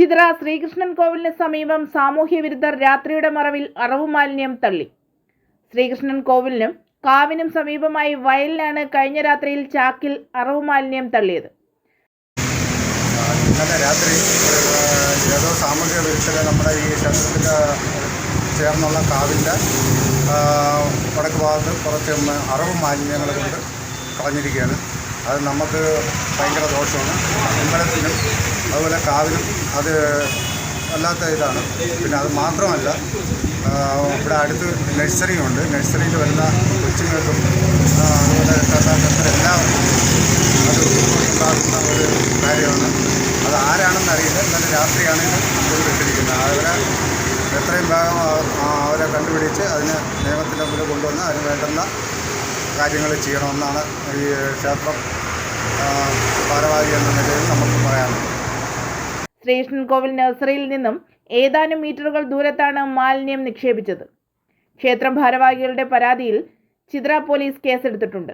ചിത്ര ശ്രീകൃഷ്ണൻ കോവിലിന് സമീപം സാമൂഹ്യ വിരുദ്ധർ രാത്രിയുടെ മറവിൽ അറവു മാലിന്യം തള്ളി. ശ്രീകൃഷ്ണൻ കോവിലിനും കാവിനും സമീപമായി വയലിലാണ് കഴിഞ്ഞ രാത്രിയിൽ ചാക്കിൽ അറവു മാലിന്യം തള്ളിയത്. ഇന്നലെ രാത്രി ഏതോ സാമൂഹിക വിരുദ്ധർ നമ്മുടെ ഈ ക്ഷേത്രത്തിന്റെ ചേർന്നുള്ള കാവിന്റെ വടക്ക് ഭാഗത്ത് കുറച്ച് അറവ് മാലിന്യങ്ങൾ കൊണ്ട് കളഞ്ഞിരിക്കുകയാണ്. അത് നമുക്ക് ഭയങ്കര ദോഷമാണ്. അമ്പലത്തിനും അതുപോലെ കാവിലും അത് വല്ലാത്ത ഇതാണ്. പിന്നെ അത് മാത്രമല്ല ഇവിടെ അടുത്ത് നഴ്സറിയുണ്ട് നഴ്സറിയിൽ വരുന്ന കൊച്ചുങ്ങൾക്കും അതുപോലെ രക്ഷാകർത്താക്കൾക്കും എല്ലാവർക്കും അത് ഉണ്ടാക്കുന്ന ഒരു കാര്യമാണ്. അത് ആരാണെന്ന് അറിയില്ല. ഇന്നലെ രാത്രിയാണെങ്കിലും ഇത് വിട്ടിരിക്കുന്നത് അവരെ എത്രയും ആ അവരെ കണ്ടുപിടിച്ച് അതിനെ നിയമത്തിന്റെ മുമ്പിൽ കൊണ്ടുവന്ന് അതിന് വേണ്ടുന്ന കാര്യങ്ങൾ ചെയ്യണമെന്നാണ് ഈ ക്ഷേത്രം ശ്രീകൃഷ്ണൻ കോവിൽ നഴ്സറിയിൽ നിന്നും ഏതാനും മീറ്ററുകൾ ദൂരത്താണ് മാലിന്യം നിക്ഷേപിച്ചത്. ക്ഷേത്രം ഭാരവാഹികളുടെ പരാതിയിൽ ചിത്ര പോലീസ് കേസെടുത്തിട്ടുണ്ട്.